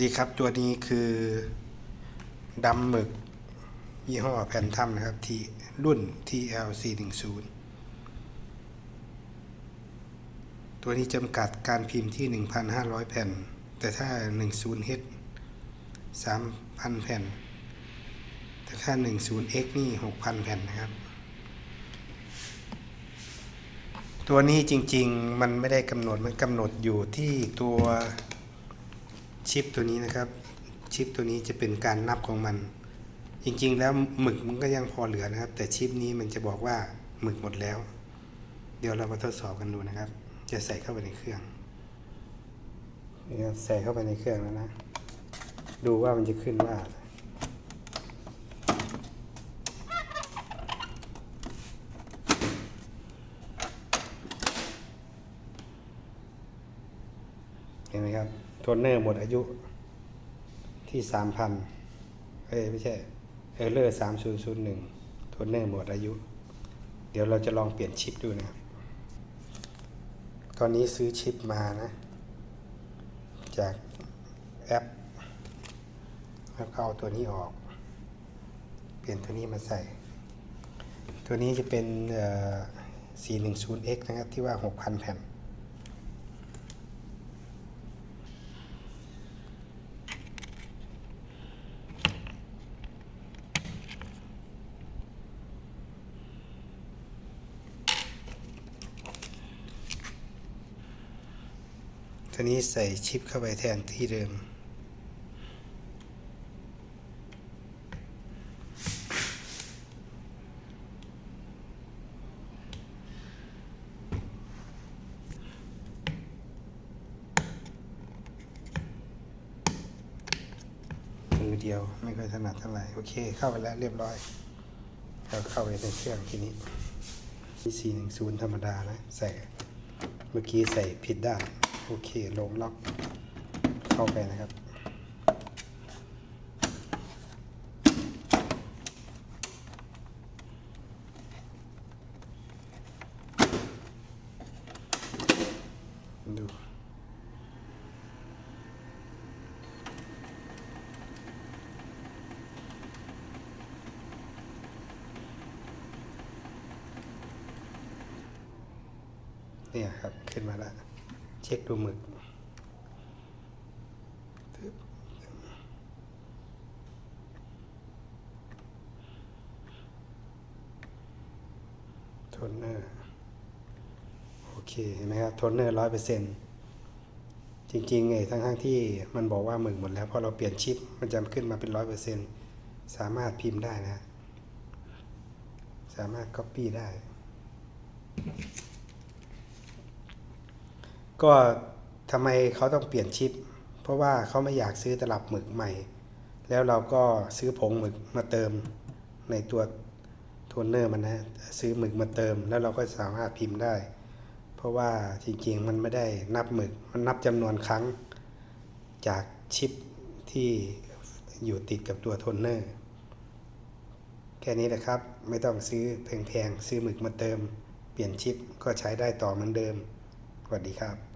ดีครับตัวนี้คือดำหมึก ยี่ห้อแพนทัมนะครับที่รุ่น TL410 ตัวนี้จำกัดการพิมพ์ที่ 1,500 แผ่น แต่ถ้า 10H 3,000 แผ่น แต่ถ้า 10X นี่ 6,000 แผ่นนะครับ ตัวนี้จริงๆ มันไม่ได้กำหนดมันกำหนดอยู่ที่ตัว ชิปตัวนี้นะครับ ชิปตัวนี้จะเป็นการนับของมัน จริงๆ แล้วหมึกมันก็ยังพอเหลือนะครับ แต่ชิปนี้มันจะบอกว่าหมึกหมดแล้ว เดี๋ยวเรามาทดสอบกันดูนะครับ จะใส่เข้าไปในเครื่องนะครับใส่เข้าไปในเครื่องแล้วนะ ดูว่ามันจะขึ้นว่าเห็นไหมครับ โทนเนอร์หมดอายุที่สามพันเอ้ยไม่ใช่เออเลอร์สามศูนย์ศูนย์หนึ่งโทนเนอร์หมดอายุ เดี๋ยวเราจะลองเปลี่ยนชิปดูนะครับ ตอนนี้ซื้อชิปมานะ จากแอปแล้วก็เอาตัวนี้ออก เปลี่ยนตัวนี้มาใส่ ตัวนี้จะเป็นเอ่อ 410X นะครับ ที่ว่า 6,000 แผ่น ทีนี้ใส่ชิปเข้าไปแทนที่เดิม มือเดียวไม่ค่อยถนัดเท่าไหร่ โอเค เข้าไปแล้วเรียบร้อยเราเข้าไปในเครื่องทีนี้ที่สี่หนึ่งศูนย์ธรรมดานะ ใส่เมื่อกี้ใส่ผิดด้าน โอเคลงล็อกเข้าไปนะครับ ดูเนี่ยครับ ขึ้นมาแล้ว เช็คดูหมึกโทนเนอร์โอเคเห็นไหมครับโทนเนอร์ร้อยเปอร์เซ็นต์จริงๆไอ้ทั้งทั้งๆที่มันบอกว่าหมึกหมดแล้วพอเราเปลี่ยนชิปมันจะขึ้นมาเป็นร้อยเปอร์เซ็นต์สามารถพิมพ์ได้นะ สามารถ Copy ได้ ก็ทำไมเขาต้องเปลี่ยนชิป เพราะว่าเขาไม่อยากซื้อตลับหมึกใหม่ แล้วเราก็ซื้อผงหมึกมาเติมในตัวโทนเนอร์มันนะซื้อหมึกมาเติม แล้วเราก็สามารถพิมพ์ได้ เพราะว่าจริงๆมันไม่ได้นับหมึกมันนับจำนวนครั้ง จากชิปที่อยู่ติดกับตัวโทนเนอร์แค่นี้แหละครับ ไม่ต้องซื้อแพงๆ ซื้อหมึกมาเติม เปลี่ยนชิปก็ใช้ได้ต่อเหมือนเดิม สวัสดีครับ